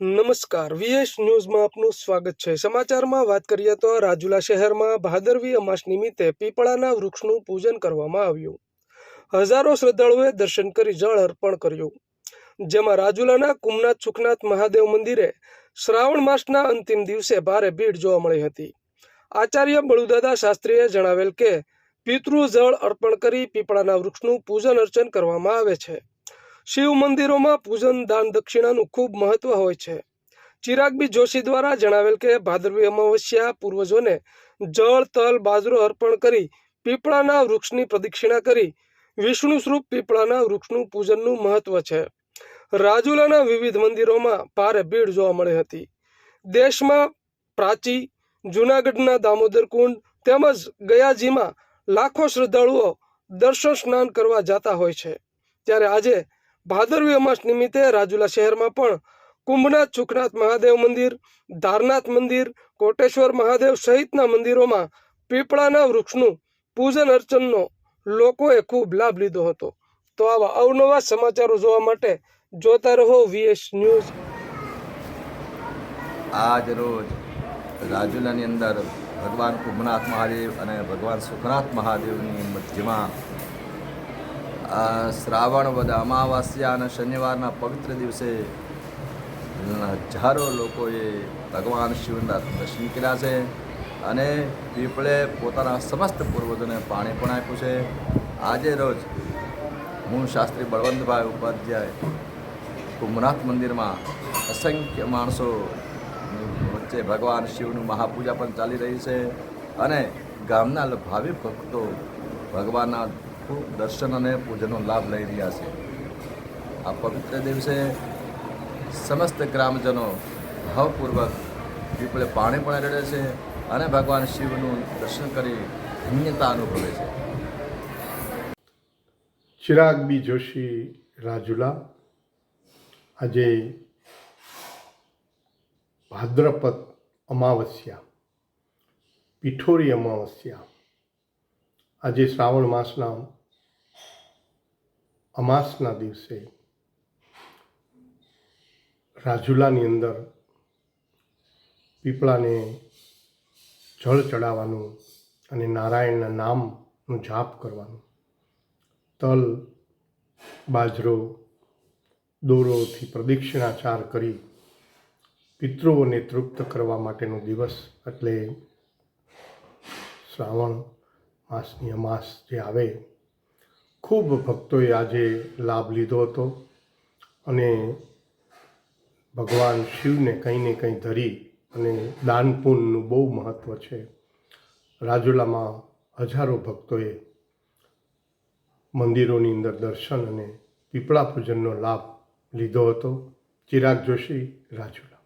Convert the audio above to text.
નમસ્કાર. વીએસ ન્યૂઝમાં આપનું સ્વાગત છે. સમાચારમાં વાત કરીએ તો રાજુલા શહેરમાં ભાદરવી અમાસ નિમિત્તે પીપળાના વૃક્ષનું પૂજન કરવામાં આવ્યું. હજારો શ્રદ્ધાળુએ દર્શન કરી જળ અર્પણ કર્યું. જેમાં રાજુલાના કુમનાથ સુખનાથ મહાદેવ મંદિરે શ્રાવણ માસના અંતિમ દિવસે ભારે ભીડ જોવા મળી હતી. આચાર્ય બળુદાદા શાસ્ત્રીએ જણાવેલ કે, પિતૃ જળ અર્પણ કરી પીપળાના વૃક્ષનું પૂજન અર્ચન કરવામાં આવે છે. શિવ મંદિરોમાં પૂજન, દાન દક્ષિણાનું ખૂબ મહત્વ હોય છે. ચિરાગબી જોશી દ્વારા જણાવેલ કે ભાદરવી અમાવસ્યા પૂર્વજોને જળ, તલ, બાજરો અર્પણ કરી પીપળાના વૃક્ષની પ્રદક્ષિણા કરી વિષ્ણુ સ્વરૂપ પીપળાના વૃક્ષનું પૂજનનું મહત્વ છે. રાજુલાના વિવિધ મંદિરોમાં ભારે ભીડ જોવા મળી હતી. દેશમાં પ્રાચી જૂનાગઢના દામોદર કુંડ તેમજ ગયાજીમાં લાખો શ્રદ્ધાળુઓ દર્શન સ્નાન કરવા જતા હોય છે. ત્યારે આજે ભાદરવી અમાસ નિમિત્તે રાજુલા શહેરમાં પણ કુંભનાથ, સુખનાથ મહાદેવ મંદિર ધારનાથ મંદિર, કોટેશ્વર મહાદેવ સહિતના મંદિરોમાં પીપળાના વૃક્ષનું પૂજન અર્ચનનો લોકોએ ખૂબ લાભ લીધો હતો. તો આવા અવનવા સમાચારો જોવા માટે જોતા રહો વીએસ ન્યૂઝ. આજ રોજ રાજુલાની અંદર ભગવાન કુંભનાથ મહાદેવ અને ભગવાન સુખનાથ મહાદેવની આ શ્રાવણ વદ અમાવાસ્યા અને શનિવારના પવિત્ર દિવસે હજારો લોકોએ ભગવાન શિવના દર્શન કર્યા છે અને પીપળે પોતાના સમસ્ત પૂર્વજોને પાણી પણ આપ્યું છે. આજે રોજ હું શાસ્ત્રી બળવંતભાઈ ઉપાધ્યાય કુંભનાથ મંદિરમાં અસંખ્ય માણસો વચ્ચે ભગવાન શિવનું મહાપૂજા પણ ચાલી રહી છે અને ગામના ભાવિ ભક્તો ભગવાનના ખૂબ દર્શન અને પૂજનનો લાભ લઈ રહ્યા છે. આ પવિત્ર દિવસે સમસ્ત ગ્રામજનો ભાવપૂર્વક પીપળે પાણી પણ રેડે છે અને ભગવાન શિવનું દર્શન કરી ધન્યતા અનુભવે છે. ચિરાગ બી જોશી રાજુલા. આજે ભાદ્રપદ અમાવસ્યા, પીઠોરી અમાવસ્યા. આજે શ્રાવણ માસના અમાસના દિવસે રાજુલાની અંદર પીપળાને જળ ચડાવવાનું અને નારાયણના નામનું જાપ કરવાનું. તલ, બાજરો, દોરોથી પ્રદક્ષિણાચાર કરી પિતૃઓને તૃપ્ત કરવા માટેનો દિવસ એટલે શ્રાવણ માસની અમાસ જે આવે ખૂબ ભક્તોએ આજે લાભ લીધો હતો અને ભગવાન શિવને કંઈ ને કંઈ ધરી અને દાન બહુ મહત્ત્વ છે. રાજુલામાં હજારો ભક્તોએ મંદિરોની અંદર દર્શન અને પીપળા પૂજનનો લાભ લીધો હતો. ચિરાગ જોશી, રાજુલા.